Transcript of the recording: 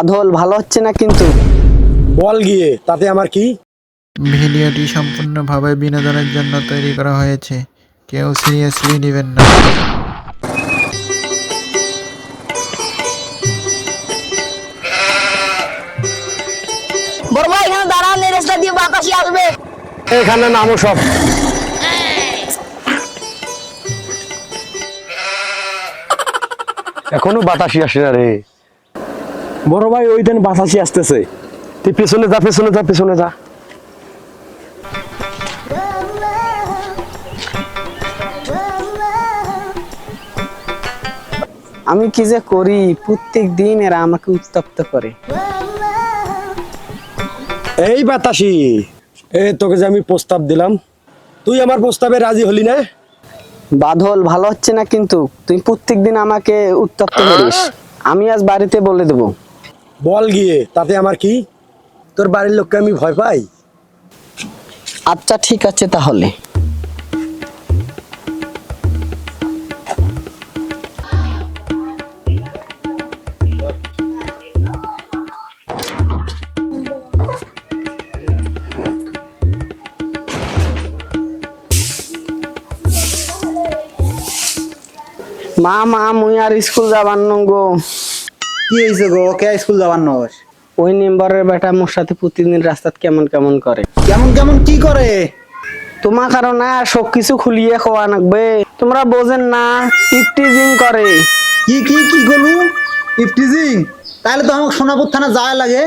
বাদল ভালো হচ্ছে না কিন্তু? বল গিয়ে তাতে আমার কি? ভিডিওটি সম্পূর্ণভাবে বিনোদনের জন্য তৈরি করা হয়েছে। কেউ সিরিয়াসলি নেবেন না। বড় ভাই এখানে দাঁড়ান এই রাস্তা দিয়ে বাতাসি আসবে। এখানে নামো সব। এখনও বাতাসি আসে না রে। বড় ভাই ওই দিন বাতাসি আসতেছে। তুই পেছনে যা পেছনে যা পেছনে যা। আমি কি যে করি প্রত্যেক দিন এরা আমাকে উত্তপ্ত করে। এই বাতাসি এ তোকে যে আমি প্রস্তাব দিলাম তুই আমার প্রস্তাবে রাজি হলি না? বাদল ভালো হচ্ছে না কিন্তু তুই প্রত্যেক দিন আমাকে উত্তপ্ত করিস। আমি আজ বাড়িতে বলে দেবো। বল গিয়ে, তাতে আমার কি? তোর বাড়ির লোককে আমি ভয় পাই? আচ্ছা ঠিক আছে তাহলে। মা মা, মুই আর স্কুল যাবার গো কি হয়েছে গো? কে স্কুল যাওয়ার নস ওই মেম্বারের বেটা মোর সাথে প্রতিদিন রাস্তাত কেমন কেমন করে। কেমন কেমন কি করে? তোমার কারণে সব কিছু খুলিয়ে খাওয়া লাগবে। তোমরা বোঝেন না ইফটিজিং করে। কি কি কি গলু ইফটিজিং? তাহলে তো আমাকে সোনাপুর থানা যাওয়া লাগে।